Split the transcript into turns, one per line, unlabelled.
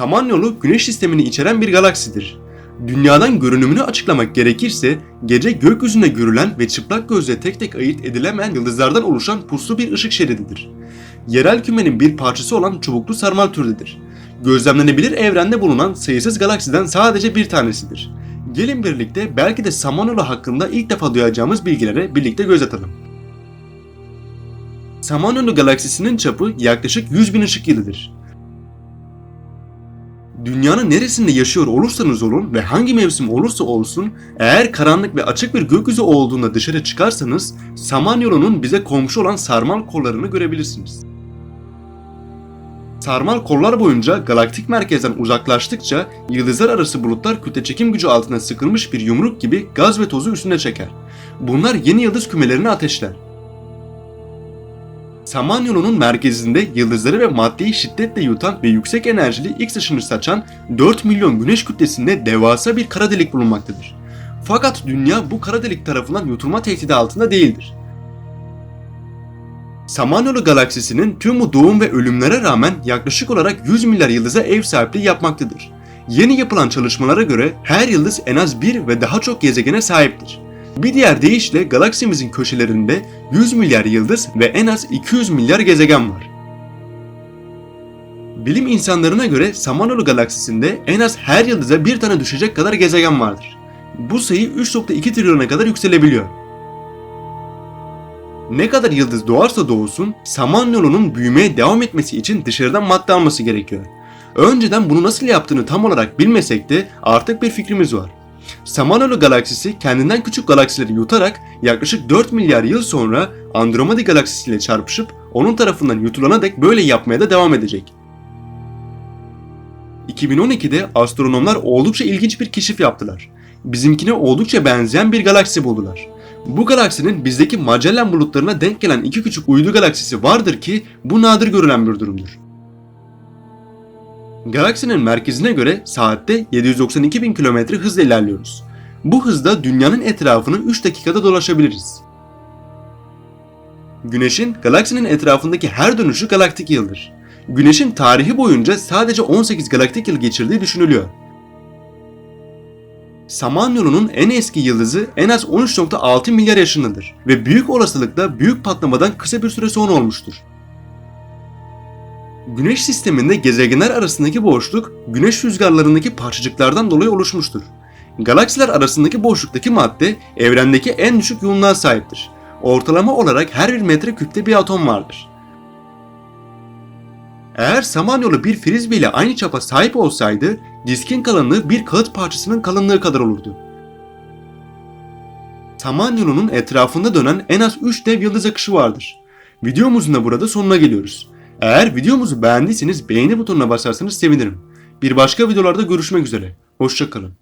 Samanyolu güneş sistemini içeren bir galaksidir. Dünyadan görünümünü açıklamak gerekirse gece gökyüzünde görülen ve çıplak gözle tek tek ayırt edilemeyen yıldızlardan oluşan puslu bir ışık şerididir. Yerel kümenin bir parçası olan çubuklu sarmal türdedir. Gözlemlenebilir evrende bulunan sayısız galaksiden sadece bir tanesidir. Gelin birlikte belki de Samanyolu hakkında ilk defa duyacağımız bilgilere birlikte göz atalım. Samanyolu galaksisinin çapı yaklaşık 100 bin ışık yılıdır. Dünyanın neresinde yaşıyor olursanız olun ve hangi mevsim olursa olsun eğer karanlık ve açık bir gökyüzü olduğunda dışarı çıkarsanız Samanyolu'nun bize komşu olan sarmal kollarını görebilirsiniz. Sarmal kollar boyunca galaktik merkezden uzaklaştıkça yıldızlar arası bulutlar kütle çekim gücü altına sıkılmış bir yumruk gibi gaz ve tozu üstüne çeker. Bunlar yeni yıldız kümelerini ateşler. Samanyolu'nun merkezinde yıldızları ve maddeyi şiddetle yutan ve yüksek enerjili X ışını saçan 4 milyon güneş kütlesinde devasa bir kara delik bulunmaktadır. Fakat dünya bu kara delik tarafından yutulma tehdidi altında değildir. Samanyolu galaksisinin tüm bu doğum ve ölümlere rağmen yaklaşık olarak 100 milyar yıldıza ev sahipliği yapmaktadır. Yeni yapılan çalışmalara göre her yıldız en az bir ve daha çok gezegene sahiptir. Bir diğer deyişle galaksimizin köşelerinde 100 milyar yıldız ve en az 200 milyar gezegen var. Bilim insanlarına göre Samanyolu galaksisinde en az her yıldıza bir tane düşecek kadar gezegen vardır. Bu sayı 3.2 trilyona kadar yükselebiliyor. Ne kadar yıldız doğarsa doğsun, Samanyolu'nun büyümeye devam etmesi için dışarıdan madde alması gerekiyor. Önceden bunu nasıl yaptığını tam olarak bilmesek de artık bir fikrimiz var. Samanyolu galaksisi kendinden küçük galaksileri yutarak yaklaşık 4 milyar yıl sonra Andromeda galaksisiyle çarpışıp onun tarafından yutulana dek böyle yapmaya da devam edecek. 2012'de astronomlar oldukça ilginç bir keşif yaptılar. Bizimkine oldukça benzeyen bir galaksi buldular. Bu galaksinin bizdeki Magellan bulutlarına denk gelen iki küçük uydu galaksisi vardır ki bu nadir görülen bir durumdur. Galaksinin merkezine göre saatte 792 bin kilometre hızla ilerliyoruz. Bu hızda dünyanın etrafını 3 dakikada dolaşabiliriz. Güneşin galaksinin etrafındaki her dönüşü galaktik yıldır. Güneşin tarihi boyunca sadece 18 galaktik yıl geçirdiği düşünülüyor. Samanyolu'nun en eski yıldızı en az 13.6 milyar yaşındadır ve büyük olasılıkla büyük patlamadan kısa bir süre sonra olmuştur. Güneş sisteminde gezegenler arasındaki boşluk güneş rüzgarlarındaki parçacıklardan dolayı oluşmuştur. Galaksiler arasındaki boşluktaki madde evrendeki en düşük yoğunluğa sahiptir. Ortalama olarak her bir metre küpte bir atom vardır. Eğer Samanyolu bir frisbee ile aynı çapa sahip olsaydı, diskin kalınlığı bir kağıt parçasının kalınlığı kadar olurdu. Samanyolu'nun etrafında dönen en az 3 dev yıldız akışı vardır. Videomuzun da burada sonuna geliyoruz. Eğer videomuzu beğendiyseniz beğeni butonuna basarsanız sevinirim. Bir başka videolarda görüşmek üzere. Hoşçakalın.